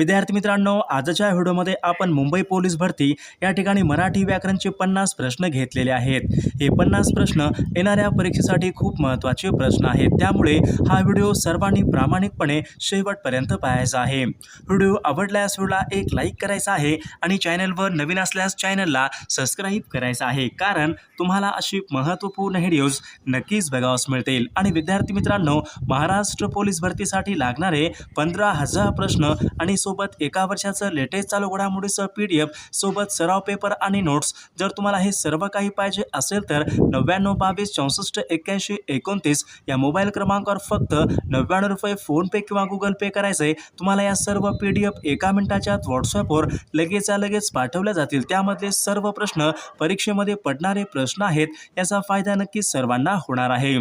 विद्यार्थी मित्रांनो आजच्या व्हिडिओमध्ये आपण मुंबई पोलीस भरती या ठिकाणी मराठी व्याकरणचे पन्नास प्रश्न घेतलेले आहेत. हे पन्नास प्रश्न येणाऱ्या परीक्षेसाठी खूप महत्त्वाचे प्रश्न आहेत. त्यामुळे हा व्हिडिओ सर्वांनी प्रामाणिकपणे शेवटपर्यंत पाहायचा आहे. व्हिडिओ आवडल्यास व्हिडिओला एक लाईक करायचा आहे आणि चॅनलवर नवीन असल्यास चॅनलला सबस्क्राईब करायचा आहे. कारण तुम्हाला अशी महत्त्वपूर्ण व्हिडिओज नक्कीच बघावस मिळतील. आणि विद्यार्थी मित्रांनो महाराष्ट्र पोलीस भरतीसाठी लागणारे पंधरा हजार प्रश्न आणि सोबत एका वर्षाचं लेटेस्ट चालू घडामोडीचं पी डी एफ सोबत सराव पेपर आणि नोट्स. जर तुम्हाला हे सर्व काही पाहिजे असेल तर नव्याण्णव बावीस चौसष्ट एक्क्याऐंशी एकोणतीस या मोबाईल क्रमांकावर फक्त नव्याण्णव रुपये फोनपे किंवा गुगल पे करायचं आहे तुम्हाला या सर्व पी डी एफ एका मिनिटाच्या व्हॉट्सअपवर लगेचच्या लगेच पाठवल्या जातील. त्यामधले सर्व प्रश्न परीक्षेमध्ये पडणारे प्रश्न आहेत याचा फायदा नक्की सर्वांना होणार आहे.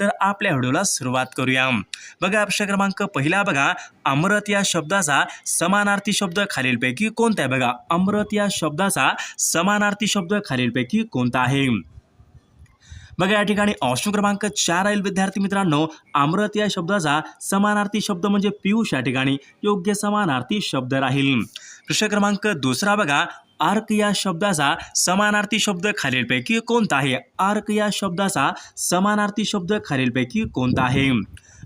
तर आपल्या व्हिडिओला सुरुवात करूया. बघा प्रश्न क्रमांक पहिला बघा. अमृत या शब्दाचा समानार्थी शब्द खालीलपैकी कोणता आहे? बघा अमृत या शब्दाचा समानार्थी शब्द खालीलपैकी कोणता आहे? बघा या ठिकाणी ऑप्शन क्रमांक चार राहील विद्यार्थी मित्रांनो. अमृत या शब्दाचा समानार्थी शब्द म्हणजे पियुष या ठिकाणी योग्य समानार्थी शब्द राहील. प्रश्न क्रमांक दुसरा बघा. आर्क या शब्दाचा समानार्थी शब्द खालीलपैकी कोणता आहे? आर्क या शब्दाचा समानार्थी शब्द खालीलपैकी कोणता आहे?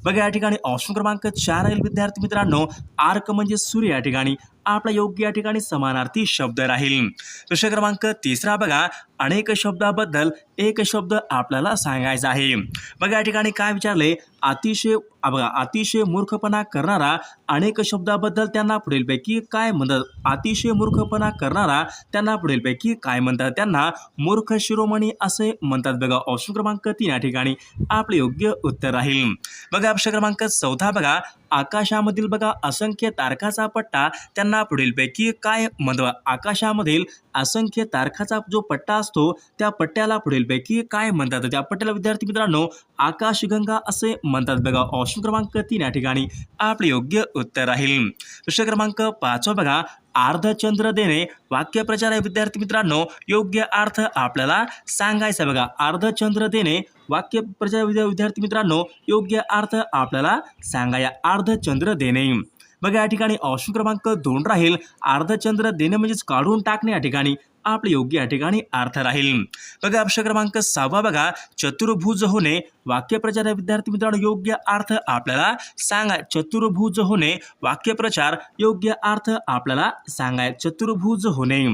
बघा या ठिकाणी ऑप्शन क्रमांक चार राहील विद्यार्थी मित्रांनो. आर्क म्हणजे सूर्य या ठिकाणी. आपला योग्य या ठिकाणी समानार्थी शब्द राहील. प्रश्न क्रमांक तिसरा बघा. अनेक शब्दाबद्दल एक शब्द आपल्याला सांगायचा आहे. बघा या ठिकाणी काय विचारले? अतिशय बघा अतिशय मूर्खपणा करणारा अनेक शब्दाबद्दल त्यांना पुढीलपैकी काय म्हणतात? अतिशय मूर्खपणा करणारा त्यांना पुढीलपैकी काय म्हणतात? त्यांना मूर्ख शिरोमणी असे म्हणतात बघा. ऑप्शन क्रमांक तीन या ठिकाणी आपले योग्य उत्तर राहील. बघा ऑप्शन क्रमांक चौथा बघा. आकाशामधील बघा असंख्य तारखाचा पट्टा त्यांना पुढीलपैकी काय म्हणतात आकाशामधील असंख्य तारखाचा जो पट्टा असतो त्या पट्ट्याला पुढीलपैकी काय म्हणतात? त्या पट्ट्याला विद्यार्थी मित्रांनो आकाशगंगा असे म्हणतात बघा. ऑप्शन क्रमांक तीन या ठिकाणी आपले योग्य उत्तर राहील. प्रश्न क्रमांक पाचवा बघा. अर्धचंद्र देणे. वाक्यप्रचार आहे विद्यार्थी मित्रांनो. योग्य अर्थ आपल्याला सांगायचा बघा. अर्धचंद्र देणे वाक्यप्रचार विद्या विद्यार्थी मित्रांनो. योग्य अर्थ आपल्याला सांगाया अर्धचंद्र देणे. बघा या ठिकाणी ऑप्शन क्रमांक दोन राहील. अर्धचंद्र देणे म्हणजेच काढून टाकणे या ठिकाणी. आपले योग्य या ठिकाणी अर्थ राहील. बघा अक्षर क्रमांक सहावा बघा. चतुर्भुज होणे वाक्यप्रचार विद्यार्थी मित्रांनो योग्य अर्थ आपल्याला सांगा चतुर्भुज होणे वाक्यप्रचार योग्य अर्थ आपल्याला सांगाय चतुर्भुज होणे.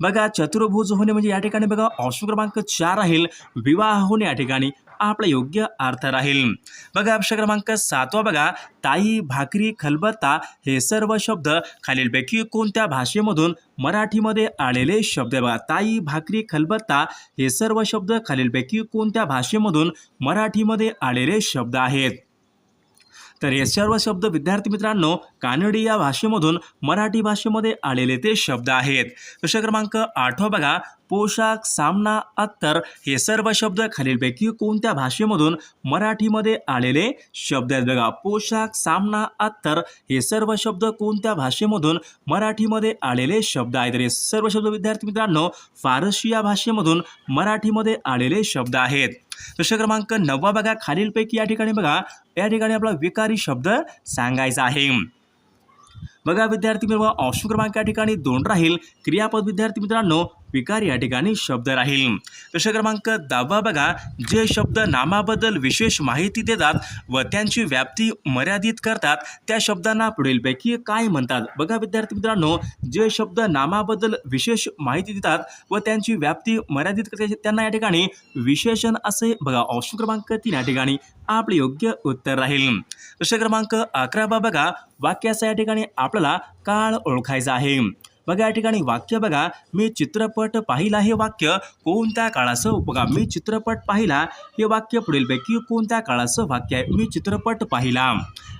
बघा चतुर्भुज होणे म्हणजे या ठिकाणी बघा ऑप्शन क्रमांक चार राहील. विवाह होणे या ठिकाणी आपला योग्य अर्थ राहील. बघा ऑप्शन क्रमांक सातवा बघा ताई भाकरी खलबत्ता हे सर्व शब्द खालीलपैकी कोणत्या भाषेमधून मराठीमध्ये आलेले शब्द बघा ताई भाकरी खलबत्ता हे सर्व शब्द खालीलपैकी कोणत्या भाषेमधून मराठीमध्ये आलेले शब्द आहेत? तर हे सर्व शब्द विद्यार्थी मित्रांनो कानडी या भाषेमधून मराठी भाषेमध्ये आलेले ते शब्द आहेत. प्रश्न क्रमांक आठवा बघा. पोशाख सामना अत्तर हे सर्व शब्द खालीलपैकी कोणत्या भाषेमधून मराठीमध्ये आलेले शब्द आहेत बघा. पोशाख सामना अत्तर हे सर्व शब्द कोणत्या भाषेमधून मराठीमध्ये आलेले शब्द आहेत? तर हे सर्व शब्द विद्यार्थी मित्रांनो फारसी या भाषेमधून मराठीमध्ये आलेले शब्द आहेत. प्रश्न क्रमांक नववा बघा. खालीलपैकी या ठिकाणी बघा. या ठिकाणी आपला विकारी शब्द सांगायचा आहे. बघा विद्यार्थी मित्र ऑप्शन क्रमांक या ठिकाणी दोन राहील. क्रियापद विद्यार्थी मित्रांनो विकार या ठिकाणी शब्द राहील. प्रश्न क्रमांक दहावा बघा. जे शब्द नामाबद्दल विशेष माहिती देतात व त्यांची व्याप्ती मर्यादित करतात त्या शब्दांना पुढीलपैकी काय म्हणतात? बघा विद्यार्थी मित्रांनो जे शब्द नामाबद्दल विशेष माहिती देतात व त्यांची व्याप्ती मर्यादित करते त्यांना या ठिकाणी विशेषण असे बघा. ऑप्शन क्रमांक तीन या ठिकाणी आपले योग्य उत्तर राहील. प्रश्न क्रमांक अकरा बा बघा. वाक्याचा या ठिकाणी आपल्याला काळ ओळखायचा आहे. बघा या ठिकाणी वाक्य बघा. मी चित्रपट पाहिला हे वाक्य. कोणत्या काळाचं? बघा मी चित्रपट पाहिला हे वाक्य पुढीलपैकी कोणत्या काळाचं वाक्य आहे? मी चित्रपट पाहिला.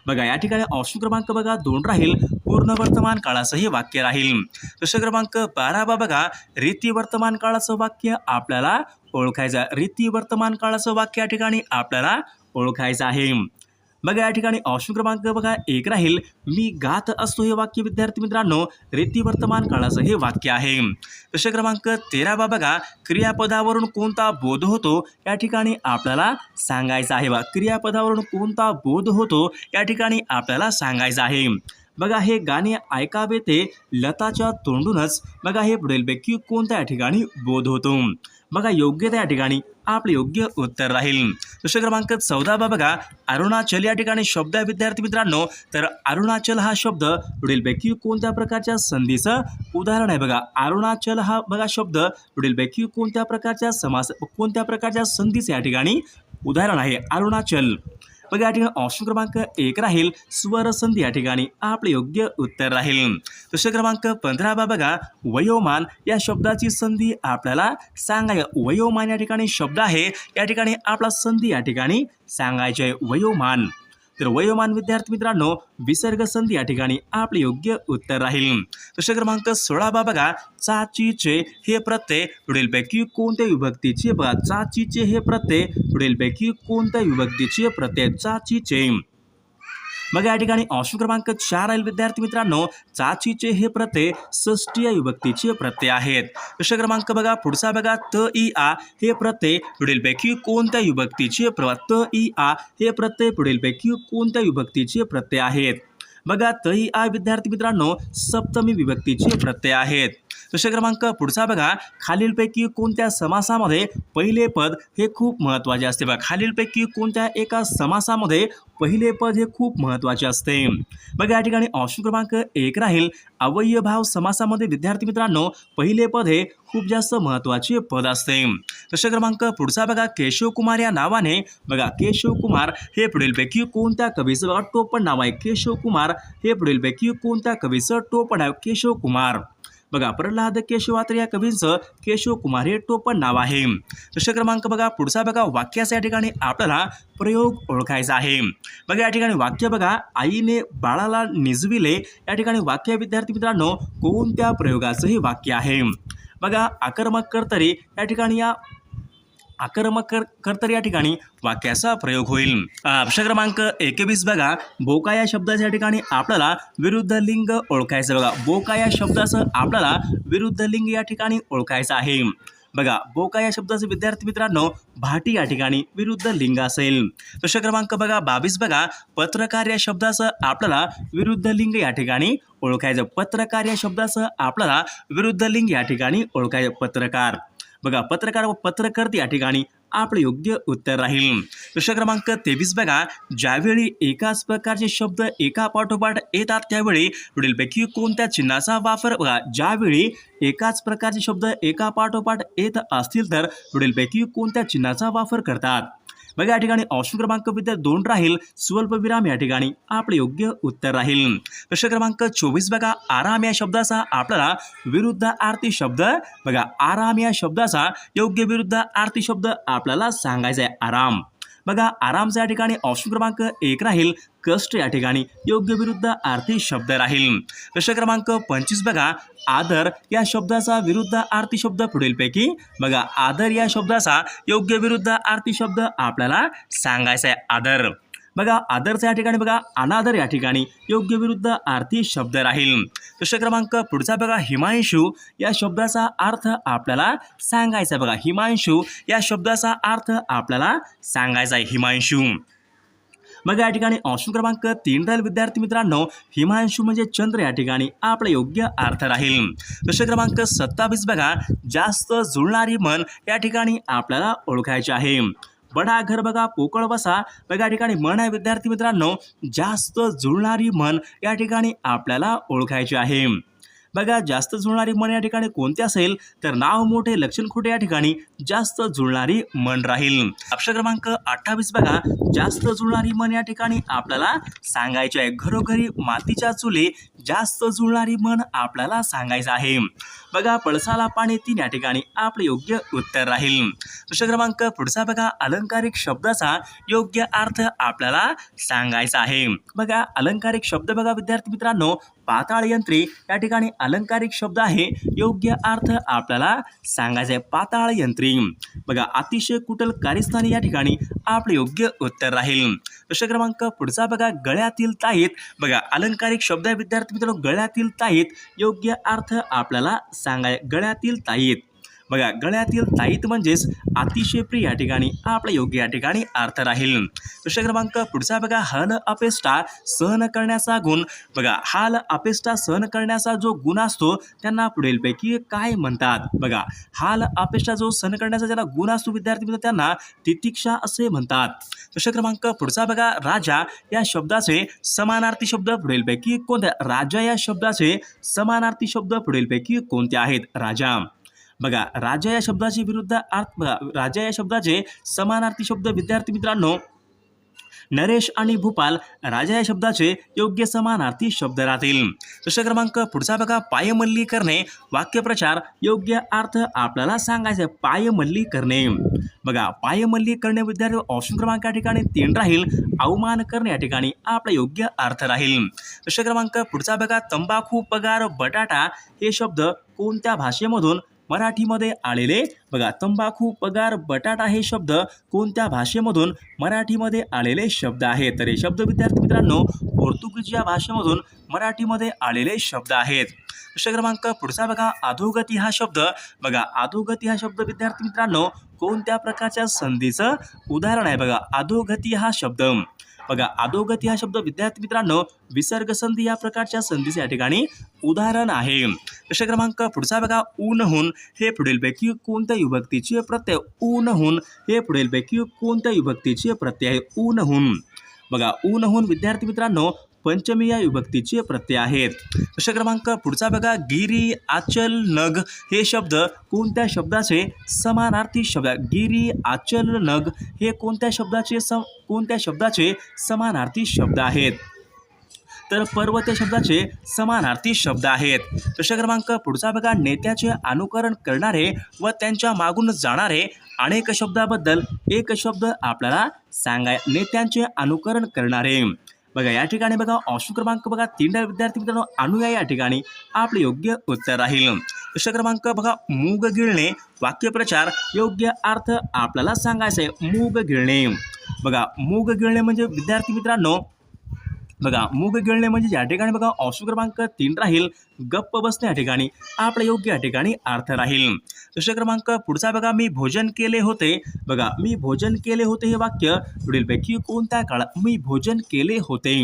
बघा या ठिकाणी ऑप्शन क्रमांक बघा दोन राहील. पूर्ण वर्तमान काळाचं हे वाक्य राहील. प्रश्न क्रमांक बारावा बघा. रीती वर्तमान काळाचं वाक्य आपल्याला ओळखायचं रीती वर्तमान काळाचं वाक्य या ठिकाणी आपल्याला ओळखायचं आहे. बघा या ठिकाणी ऑप्शन क्रमांक बघा एक राहील. मी गात असतो हे वाक्य विद्यार्थी मित्रांनो रेती वर्तमान काळाचं हे वाक्य आहे. प्रश्न क्रमांक तेरावा बघा. क्रियापदावरून कोणता बोध होतो? या ठिकाणी आपल्याला सांगायचं आहे बा क्रियापदावरून कोणता बोध होतो? या ठिकाणी आपल्याला सांगायचं आहे. बघा हे गाणे ऐकावे ते लताच्या तोंडूनच. बघा हे पुढीलपैकी कोणत्या या ठिकाणी बोध होतो? बघा योग्य त्या ठिकाणी. आपले योग्य उत्तर राहील. प्रश्न क्रमांक चौदावा बघा. अरुणाचल या ठिकाणी शब्द आहे विद्यार्थी मित्रांनो. तर अरुणाचल हा शब्द पुढीलपैकी कोणत्या प्रकारच्या संधीचं उदाहरण आहे बघा. अरुणाचल हा बघा शब्द पुढीलपैकी कोणत्या प्रकारच्या समास कोणत्या प्रकारच्या संधीचं या ठिकाणी उदाहरण आहे. अरुणाचल. बघा या ठिकाणी ऑप्शन क्रमांक एक राहील स्वर संधी या ठिकाणी आपले योग्य उत्तर राहील प्रश्न क्रमांक पंधरा बा बघा वयोमान या शब्दाची संधी आपल्याला सांगाय वयोमान या ठिकाणी शब्द आहे या ठिकाणी आपला संधी या ठिकाणी सांगायचे आहे वयोमान तर वयोमान विद्यार्थी मित्रांनो विसर्ग संधी या ठिकाणी आपले योग्य उत्तर राहील. प्रश्न क्रमांक सोळावा बघा चाचीचे हे प्रत्यय पुढीलपैकी कोणत्या विभक्तीचे बघा चाचीचे हे प्रत्यय पुढीलपैकी कोणत्या विभक्तीचे प्रत्यय? चाचीचे. मग या ठिकाणी ऑप्शन क्रमांक चार आहे विद्यार्थी मित्रांनो. चाचीचे हे प्रत्यय षष्टीय विभक्तीचे प्रत्यय आहेत. प्रश्न क्रमांक बघा पुढचा बघा त इ आ हे प्रत्यय पुढीलपैकी कोणत्या विभक्तीचे प्र त इ आ हे प्रत्यय पुढीलपैकी कोणत्या विभक्तीचे प्रत्यय आहेत? बघा त इ आ विद्यार्थी मित्रांनो सप्तमी विभक्तीचे प्रत्यय आहेत. प्रश्न क्रमांक पुढचा बघा. खालीलपैकी कोणत्या समासामध्ये पहिले पद हे खूप महत्त्वाचे असते? बघा खालीलपैकी कोणत्या एका समासामध्ये पहिले पद हे खूप महत्त्वाचे असते? बघा या ठिकाणी ऑप्शन क्रमांक एक राहील. अवयभाव समासामध्ये विद्यार्थी मित्रांनो पहिले पद हे खूप जास्त महत्त्वाचे पद असते. प्रश्न क्रमांक पुढचा बघा. केशव कुमार या नावाने बघा केशव कुमार हे पुढीलपैकी कोणत्या कवीचं बघा टोपण नाव आहे. केशव कुमार हे पुढीलपैकी कोणत्या कवीचं टोपण आहे. केशव कुमार बघा प्रल्हाद केशवात्र या कवींचं केशव कुमार हे टोपण नाव आहे. प्रश्न क्रमांक बघा पुढचा बघा वाक्याचा या ठिकाणी आपल्याला प्रयोग ओळखायचा आहे. बघा या ठिकाणी वाक्य बघा आईने बाळाला निजविले. या ठिकाणी वाक्य विद्यार्थी मित्रांनो कोणत्या प्रयोगाचं हे वाक्य आहे? बघा आक्रमक कर्तरी या ठिकाणी या आक्रमक कर तर या ठिकाणी वाक्याचा प्रयोग होईल. अक्ष क्रमांक एकवीस बघा. बोका या शब्दाच्या ठिकाणी आपल्याला विरुद्ध लिंग ओळखायचं बघा बोका या शब्दाचं आपल्याला विरुद्ध लिंग या ठिकाणी ओळखायचं आहे. बघा बोका या शब्दाचं विद्यार्थी मित्रांनो भाटी या ठिकाणी विरुद्ध लिंग असेल. प्रश्न क्रमांक बघा बावीस बघा. पत्रकार या शब्दाचं आपल्याला विरुद्ध लिंग या ठिकाणी ओळखायचं. पत्रकार या शब्दाचं आपल्याला विरुद्ध लिंग या ठिकाणी ओळखायचं. पत्रकार. बघा पत्रकार व पत्रकर्ते या ठिकाणी आपलं योग्य उत्तर राहील. प्रश्न क्रमांक तेवीस बघा. ज्यावेळी एकाच प्रकारचे शब्द एका पाठोपाठ येतात त्यावेळी पुढीलपैकी कोणत्या चिन्हाचा वापर? बघा ज्यावेळी एकाच प्रकारचे शब्द एका पाठोपाठ येत असतील तर पुढीलपैकी कोणत्या चिन्हाचा वापर करतात? बघा या ठिकाणी ऑप्शन क्रमांक विद्या दोन राहील. स्वल्पविराम या ठिकाणी आपलं योग्य उत्तर राहील. प्रश्न क्रमांक चोवीस बघा. आराम या शब्दाचा आपल्याला विरुद्ध आरती शब्द बघा. आराम या शब्दाचा योग्य विरुद्ध आरती शब्द आपल्याला सांगायचा आहे आराम. बघा आरामचा या ठिकाणी ऑप्शन क्रमांक एक राहील. कष्ट या ठिकाणी योग्य विरुद्ध आर्थिक शब्द राहील. प्रश्न क्रमांक पंचवीस बघा. आदर या शब्दाचा विरुद्ध आरती शब्द पुढीलपैकी बघा. आदर या शब्दाचा योग्य विरुद्ध आरती शब्द आपल्याला सांगायचा आहे. आदर. बघा आदरचा या ठिकाणी बघा. अनादर या ठिकाणी योग्य विरुद्ध आरती शब्द राहील. प्रश्न क्रमांक पुढचा बघा. हिमांशू या शब्दाचा अर्थ आपल्याला सांगायचा आहे. बघा हिमांशू या शब्दाचा अर्थ आपल्याला सांगायचा आहे. हिमांशू. मग या ठिकाणी अंशू क्रमांक तीन राहील विद्यार्थी मित्रांनो. हिमांशू म्हणजे चंद्र या ठिकाणी आपला योग्य अर्थ राहील. प्रश्न क्रमांक सत्तावीस बघा. जास्त जुळणारी मन या ठिकाणी आपल्याला ओळखायचे आहे. बडा घर बघा पोकळ बसा. बघा या ठिकाणी मन आहे विद्यार्थी मित्रांनो. जास्त जुळणारी मन या ठिकाणी आपल्याला ओळखायची आहे. बघा जास्त जुळणारी मन या ठिकाणी कोणते असेल तर नाव मोठे लक्षण खोटे या ठिकाणी जास्त जुळणारी मन राहील. अक्षर क्रमांक अठ्ठावीस बघा. जास्त जुळणारी मन या ठिकाणी आपल्याला सांगायचे आहे. घरोघरी मातीच्या चुले जास्त जुळणारी मन आपल्याला सांगायचं आहे. बघा पळसाला पाणी तीन या ठिकाणी आपले योग्य उत्तर राहील. प्रश्न क्रमांक पुढचा बघा अलंकारिक शब्दाचा योग्य अर्थ आपल्याला सांगायचा आहे. बघा अलंकारिक शब्द बघा विद्यार्थी मित्रांनो पाताळ यंत्री या ठिकाणी अलंकारिक शब्द आहे योग्य अर्थ आपल्याला सांगायचा आहे. पाताळ यंत्री. बघा अतिशय कुटल कार्यस्थानी या ठिकाणी आपले योग्य उत्तर राहील. प्रश्न क्रमांक पुढचा बघा गळ्यातील ताईत. बघा अलंकारिक शब्द आहे विद्यार्थी मित्रांनो गळ्यातील ताईत. योग्य अर्थ आपल्याला सांगाय गळ्यातील ताईत. बघा गळ्यातील ताईत म्हणजेच अतिशय प्रिय या ठिकाणी आपला योग्य या ठिकाणी अर्थ राहील. प्रश्न क्रमांक पुढचा बघा हल अपेष्टा सहन करण्याचा गुण. बघा हाल अपेष्टा सहन करण्याचा जो गुण असतो त्यांना पुढीलपैकी काय म्हणतात? बघा हाल अपेष्टा जो सहन करण्याचा ज्याला गुण असतो विद्यार्थी मित्र त्यांना तितिक्षा असे म्हणतात. प्रश्न क्रमांक पुढचा बघा राजा या शब्दाचे समानार्थी शब्द पुढीलपैकी कोणत्या राजा या शब्दाचे समानार्थी शब्द पुढीलपैकी कोणते आहेत? राजा. बघा राजा या शब्दाचे विरुद्ध अर्थ बघा राजा या शब्दाचे समानार्थी शब्द विद्यार्थी मित्रांनो नरेश आणि भूपाल राजा या शब्दाचे योग्य समानार्थी शब्द राहतील. प्रश्न क्रमांक पुढचा बघा पायमल्ली करणे वाक्यप्रचार योग्य अर्थ आपल्याला सांगायचा आहे पायमल्ली करणे बघा पायमल्ली करणे विद्यार्थी ऑप्शन क्रमांक या ठिकाणी तीन राहील अवमान करणे या ठिकाणी आपला योग्य अर्थ राहील. प्रश्न क्रमांक पुढचा बघा तंबाखू पगार बटाटा हे शब्द कोणत्या भाषेमधून मराठीमध्ये आलेले. बघा तंबाखू पगार बटाटा हे शब्द कोणत्या भाषेमधून मराठीमध्ये आलेले शब्द आहेत? तर हे शब्द विद्यार्थी मित्रांनो पोर्तुगीज या भाषेमधून मराठीमध्ये आलेले शब्द आहेत. प्रश्न क्रमांक पुढचा बघा. अधोगती हा शब्द. बघा अधोगती हा शब्द विद्यार्थी मित्रांनो कोणत्या प्रकारच्या संधीचं उदाहरण आहे? बघा अधोगती हा शब्द. बघा अधोगती हा शब्द विद्यार्थी मित्रांनो विसर्ग संधी या प्रकारच्या संधीचे या ठिकाणी उदाहरण आहे. प्रश्न क्रमांक पुढचा बघा ऊनहून हे पुढीलपैकी कोणत्या विभक्तीचे प्रत्यय? ऊनहून हे पुढीलपैकी कोणत्या विभक्तीचे प्रत्यय आहे? ऊनहून बघा ऊनहून विद्यार्थी मित्रांनो पंचमी या विभक्तीचे प्रत्यय आहेत. प्रश्न क्रमांक पुढचा बघा. गिरी आचल नग हे शब्द कोणत्या शब्दाचे समानार्थी शब्द गिरी आचल नग हे कोणत्या शब्दाचे सम कोणत्या शब्दाचे समानार्थी शब्द आहेत? तर पर्वत या शब्दाचे समानार्थी शब्द आहेत. प्रश्न क्रमांक पुढचा बघा. नेत्याचे अनुकरण करणारे व त्यांच्या मागून जाणारे अनेक शब्दाबद्दल एक शब्द आपल्याला सांगाय नेत्यांचे अनुकरण करणारे. बघा या ठिकाणी बघा ऑप्शन क्रमांक बघा तीन विद्यार्थी मित्रांनो अनुया या ठिकाणी आपले योग्य उत्तर राहील. प्रश्न क्रमांक बघा मूग गिळणे वाक्यप्रचार योग्य अर्थ आपल्याला सांगायचा आहे मूग गिळणे. बघा मूग गिळणे म्हणजे विद्यार्थी मित्रांनो बघा मूग गिळणे म्हणजे या ठिकाणी बघा ऑप्शन क्रमांक तीन राहील. गप्प बसणे या ठिकाणी आपला योग्य या ठिकाणी अर्थ राहील. प्रश्न क्रमांक पुढचा बघा मी भोजन केले होते. बघा मी भोजन केले होते हे वाक्य पुढीलपैकी कोणत्या काळात मी भोजन केले होते.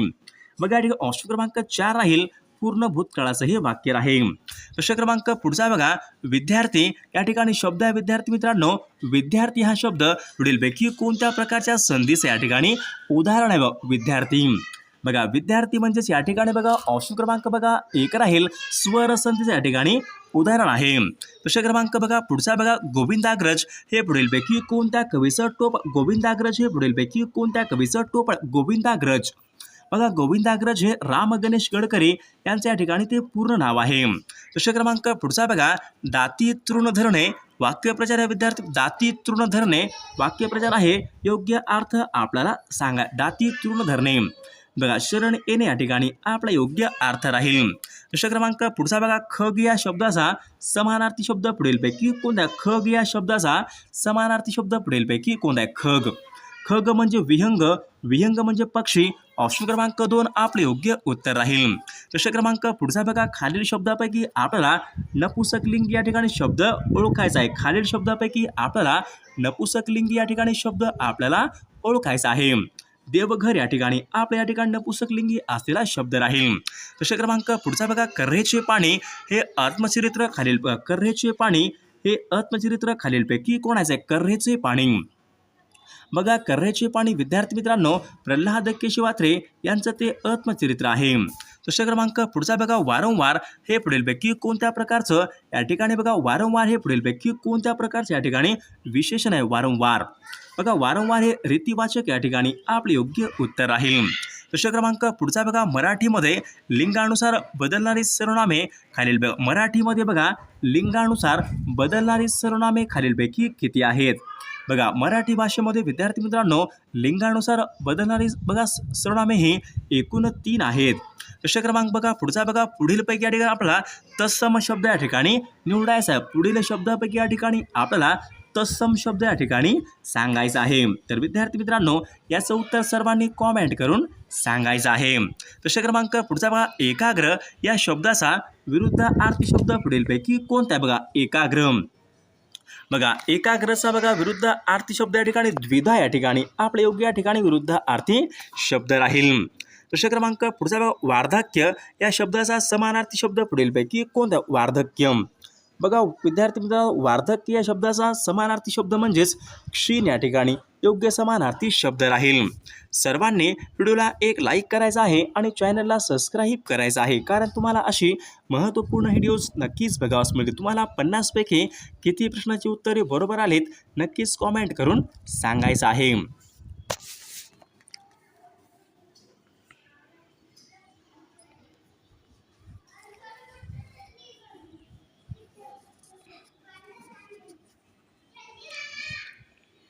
बघा या ठिकाणी ऑप्शन क्रमांक चार राहील. पूर्ण भूतकाळाचं हे वाक्य राहील. प्रश्न क्रमांक पुढचा बघा विद्यार्थी. या ठिकाणी शब्द आहे विद्यार्थी मित्रांनो. विद्यार्थी हा शब्द पुढीलपैकी कोणत्या प्रकारच्या संधीचं या ठिकाणी उदाहरण आहे बघ विद्यार्थी. बघा विद्यार्थी म्हणजेच या ठिकाणी बघा ऑप्शन क्रमांक बघा एक राहील. स्वरसंधीचं या ठिकाणी उदाहरण आहे. प्रश्न क्रमांक बघा पुढचा बघा गोविंदाग्रज. हे पुढीलपैकी कोणत्या कवीचं टोप गोविंदाग्रज हे पुढीलपैकी कोणत्या कवीचं टोप गोविंदाग्रज. बघा गोविंदाग्रज हे राम गणेश गडकरी यांचं या ठिकाणी ते पूर्ण नाव आहे. प्रश्न क्रमांक पुढचा बघा दाती तृण धरणे वाक्यप्रचार या विद्यार्थी दाती तृण धरणे वाक्यप्रचार आहे योग्य अर्थ आपल्याला सांगा दाती तृण धरणे बघा शरण येणे या ठिकाणी आपला योग्य अर्थ राहील. प्रश्न क्रमांक पुढचा बघा खग या शब्दाचा समानार्थी शब्द पुढीलपैकी कोणत्या खग या शब्दाचा समानार्थी शब्द पुढीलपैकी कोणता आहे? खग खग म्हणजे विहंग विहंग म्हणजे पक्षी. ऑप्शन क्रमांक दोन आपले योग्य उत्तर राहील. प्रश्न क्रमांक पुढचा बघा खालील शब्दापैकी आपल्याला नपुसकलिंगी या ठिकाणी शब्द ओळखायचा आहे. खालील शब्दापैकी आपल्याला नपुसकलिंग या ठिकाणी शब्द आपल्याला ओळखायचा आहे. देवघर या ठिकाणी आपल्या या ठिकाणी नपुसकलिंगी असलेला शब्द राहील. प्रश्न क्रमांक पुढचा बघा कर्रेचे पाणी हे आत्मचरित्र खालील कर्रेचे पाणी हे आत्मचरित्र खालीलपैकी कोणाचे आहे? कर्रेचे पाणी. बघा कर्रेचे पाणी विद्यार्थी मित्रांनो प्रल्हाद केशवात्रे यांचं ते आत्मचरित्र आहे. प्रश्न क्रमांक पुढचा बघा वारंवार हे पुढीलपैकी कोणत्या प्रकारचं? या ठिकाणी बघा वारंवार हे पुढीलपैकी कोणत्या प्रकारचं? या ठिकाणी विशेषण आहे वारंवार. बघा वारंवार हे रीतिवाचक या ठिकाणी आपले योग्य उत्तर राहील. प्रश्न क्रमांक पुढचा बघा मराठीमध्ये लिंगानुसार बदलणारी सर्वनामे खालील मराठीमध्ये बघा लिंगानुसार बदलणारी सर्वनामे खालीलपैकी किती आहेत? बघा मराठी भाषेमध्ये विद्यार्थी मित्रांनो लिंगानुसार बदलणारी बघा सर्वनामे ही एकूण तीन आहेत. प्रश्न क्रमांक बघा पुढचा बघा पुढीलपैकी या ठिकाणी आपला तत्सम शब्द या ठिकाणी निवडायचा आहे. पुढील शब्दापैकी या ठिकाणी आपल्याला तत्सम शब्द या ठिकाणी सांगायचा आहे. तर विद्यार्थी मित्रांनो याचं उत्तर सर्वांनी कॉमेंट करून सांगायचं आहे. प्रश्न क्रमांक पुढचा बघा एकाग्र. या शब्दाचा विरुद्ध आर्थी शब्द पुढीलपैकी कोणता आहे बघा? एकाग्र. बघा एकाग्रचा बघा विरुद्ध आरती शब्द या ठिकाणी द्विधा या ठिकाणी आपल्या योग्य या ठिकाणी विरुद्ध आर्थिक शब्द राहील. प्रश्न क्रमांक पुढचा बघा वार्धक्य. या शब्दाचा समानार्थी शब्द पुढीलपैकी कोणता वार्धक्य. बघा विद्यार्थी मित्रांनो वार्धक्य या शब्दाचा समानार्थी शब्द म्हणजेच क्षीण या ठिकाणी योग्य समानार्थी शब्द राहील. सर्वांनी व्हिडिओला एक लाईक करायचा आहे आणि चॅनलला सबस्क्राईब करायचं आहे. कारण तुम्हाला अशी महत्त्वपूर्ण व्हिडिओज नक्कीच बघावास मिळते तुम्हाला पन्नासपैकी किती प्रश्नाची उत्तरे बरोबर आलीत नक्कीच कॉमेंट करून सांगायचं आहे.